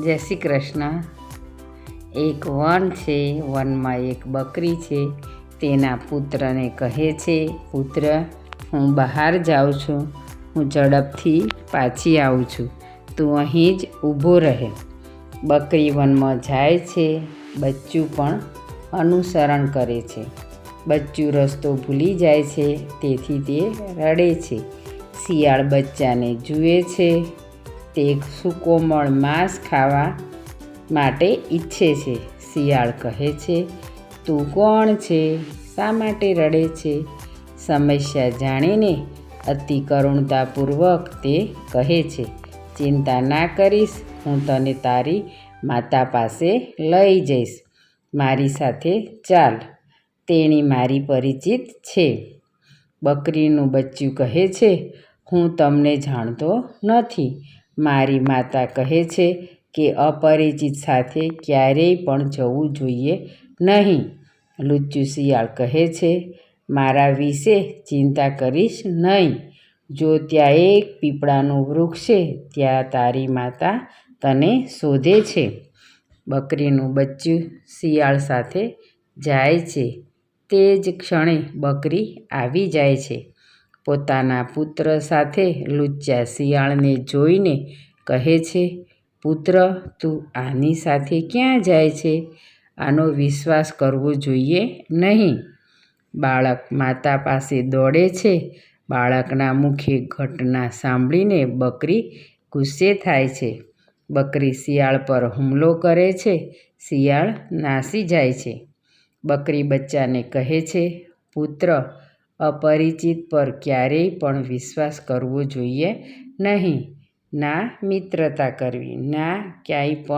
જય શ્રી કૃષ્ણ. એક વન છે, વનમાં એક બકરી છે, તેના પુત્રને કહે છે, પુત્ર, હું બહાર જાઉં છું, હું ઝડપથી પાછી આવું છું, તું અહીં જ ઊભો રહે. બકરી વનમાં જાય છે, બચ્ચું પણ અનુસરણ કરે છે. બચ્ચું રસ્તો ભૂલી જાય છે, તેથી તે રડે છે. શિયાળ બચ્ચાને જુએ છે તે સુકોમળ માંસ ખાવા માટે ઈચ્છે છે. શિયાળ કહે છે, તું કોણ છે? શા માટે રડે છે? સમસ્યા જાણીને અતિ કરુણતાપૂર્વક તે કહે છે, ચિંતા ના કરીશ, હું તને તારી માતા પાસે લઈ જઈશ. મારી સાથે ચાલ, તેણી મારી પરિચિત છે. બકરીનું બચ્ચું કહે છે, હું તમને જાણતો નથી. મારી માતા કહે છે કે અપરિચિત સાથે ક્યારેય પણ જવું જોઈએ નહીં. લુચ્ચું શિયાળ કહે છે, મારા વિશે ચિંતા કરીશ નહીં. જો ત્યાં એક પીપળાનું વૃક્ષ છે, ત્યાં તારી માતા તને શોધે છે. બકરીનું બચ્ચું શિયાળ સાથે જાય છે. તે જ ક્ષણે બકરી આવી જાય છે. પોતાના પુત્ર સાથે લુચ્ચા શિયાળને જોઈને કહે છે, પુત્ર, તું આની સાથે ક્યાં જાય છે? આનો વિશ્વાસ કરવો જોઈએ નહીં. બાળક માતા પાસે દોડે છે. બાળકના મુખે ઘટના સાંભળીને બકરી ગુસ્સે થાય છે. બકરી શિયાળ પર હુમલો કરે છે. શિયાળ નાસી જાય છે. બકરી બચ્ચાને કહે છે, પુત્ર અપરિચિત પર ક્યારેય પણ વિશ્વાસ કરવો જોઈએ નહીં. ના મિત્રતા કરવી ના ક્યાંય પણ